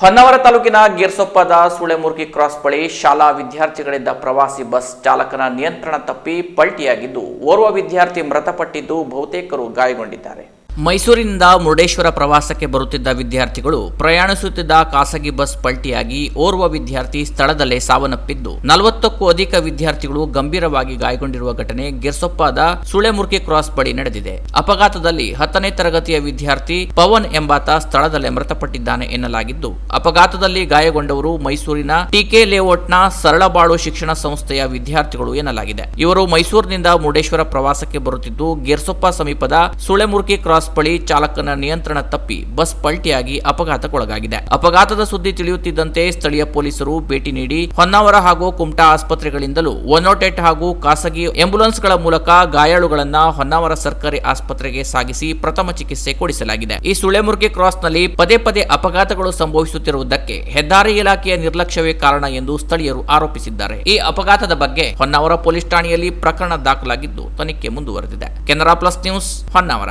ಹೊನ್ನಾವರ ತಾಲೂಕಿನ ಗೇರ್ಸೊಪ್ಪದ ಸುಳೆಮುರ್ಗಿ ಕ್ರಾಸ್ ಬಳಿ ಶಾಲಾ ವಿದ್ಯಾರ್ಥಿಗಳಿದ್ದ ಪ್ರವಾಸಿ ಬಸ್ ಚಾಲಕನ ನಿಯಂತ್ರಣ ತಪ್ಪಿ ಪಲ್ಟಿಯಾಗಿದ್ದು, ಓರ್ವ ವಿದ್ಯಾರ್ಥಿ ಮೃತಪಟ್ಟಿದ್ದು ಬಹುತೇಕರು ಗಾಯಗೊಂಡಿದ್ದಾರೆ. ಮೈಸೂರಿನಿಂದ ಮುರುಡೇಶ್ವರ ಪ್ರವಾಸಕ್ಕೆ ಬರುತ್ತಿದ್ದ ವಿದ್ಯಾರ್ಥಿಗಳು ಪ್ರಯಾಣಿಸುತ್ತಿದ್ದ ಖಾಸಗಿ ಬಸ್ ಪಲ್ಟಿಯಾಗಿ ಓರ್ವ ವಿದ್ಯಾರ್ಥಿ ಸ್ಥಳದಲ್ಲೇ ಸಾವನ್ನಪ್ಪಿದ್ದು, ನಲವತ್ತಕ್ಕೂ ಅಧಿಕ ವಿದ್ಯಾರ್ಥಿಗಳು ಗಂಭೀರವಾಗಿ ಗಾಯಗೊಂಡಿರುವ ಘಟನೆ ಗಿರ್ಸೊಪ್ಪದ ಸುಳೆಮುರ್ಕಿ ಕ್ರಾಸ್ ಬಳಿ ನಡೆದಿದೆ. ಅಪಘಾತದಲ್ಲಿ ಹತ್ತನೇ ತರಗತಿಯ ವಿದ್ಯಾರ್ಥಿ ಪವನ್ ಎಂಬಾತ ಸ್ಥಳದಲ್ಲೇ ಮೃತಪಟ್ಟಿದ್ದಾನೆ ಎನ್ನಲಾಗಿದ್ದು, ಅಪಘಾತದಲ್ಲಿ ಗಾಯಗೊಂಡವರು ಮೈಸೂರಿನ ಟಿಕೆ ಲೇಔಟ್ನ ಸರಳಬಾಳು ಶಿಕ್ಷಣ ಸಂಸ್ಥೆಯ ವಿದ್ಯಾರ್ಥಿಗಳು ಎನ್ನಲಾಗಿದೆ. ಇವರು ಮೈಸೂರಿನಿಂದ ಮುರುಡೇಶ್ವರ ಪ್ರವಾಸಕ್ಕೆ ಬರುತ್ತಿದ್ದು, ಗಿರ್ಸೊಪ್ಪ ಸಮೀಪದ ಸುಳೆಮುರ್ಕಿ ಕ್ರಾಸ್ ಬಳಿ ಚಾಲಕನ ನಿಯಂತ್ರಣ ತಪ್ಪಿ ಬಸ್ ಪಲ್ಟಿಯಾಗಿ ಅಪಘಾತಕ್ಕೊಳಗಾಗಿದೆ. ಅಪಘಾತದ ಸುದ್ದಿ ತಿಳಿಯುತ್ತಿದ್ದಂತೆ ಸ್ಥಳೀಯ ಪೊಲೀಸರು ಭೇಟಿ ನೀಡಿ ಹೊನ್ನಾವರ ಹಾಗೂ ಕುಮಟಾ ಆಸ್ಪತ್ರೆಗಳಿಂದಲೂ ಒನ್ ಹಾಗೂ ಖಾಸಗಿ ಆಂಬ್ಯುಲೆನ್ಸ್ಗಳ ಮೂಲಕ ಗಾಯಾಳುಗಳನ್ನ ಹೊನ್ನಾವರ ಸರ್ಕಾರಿ ಆಸ್ಪತ್ರೆಗೆ ಸಾಗಿಸಿ ಪ್ರಥಮ ಚಿಕಿತ್ಸೆ ಕೊಡಿಸಲಾಗಿದೆ. ಈ ಸುಳೆಮುರ್ಗಿ ಕ್ರಾಸ್ನಲ್ಲಿ ಪದೇ ಪದೇ ಅಪಘಾತಗಳು ಸಂಭವಿಸುತ್ತಿರುವುದಕ್ಕೆ ಹೆದ್ದಾರಿ ಇಲಾಖೆಯ ನಿರ್ಲಕ್ಷ್ಯವೇ ಕಾರಣ ಎಂದು ಸ್ಥಳೀಯರು ಆರೋಪಿಸಿದ್ದಾರೆ. ಈ ಅಪಘಾತದ ಬಗ್ಗೆ ಹೊನ್ನಾವರ ಪೊಲೀಸ್ ಠಾಣೆಯಲ್ಲಿ ಪ್ರಕರಣ ದಾಖಲಾಗಿದ್ದು ತನಿಖೆ ಮುಂದುವರೆದಿದೆ. Canara plus news Honnavar.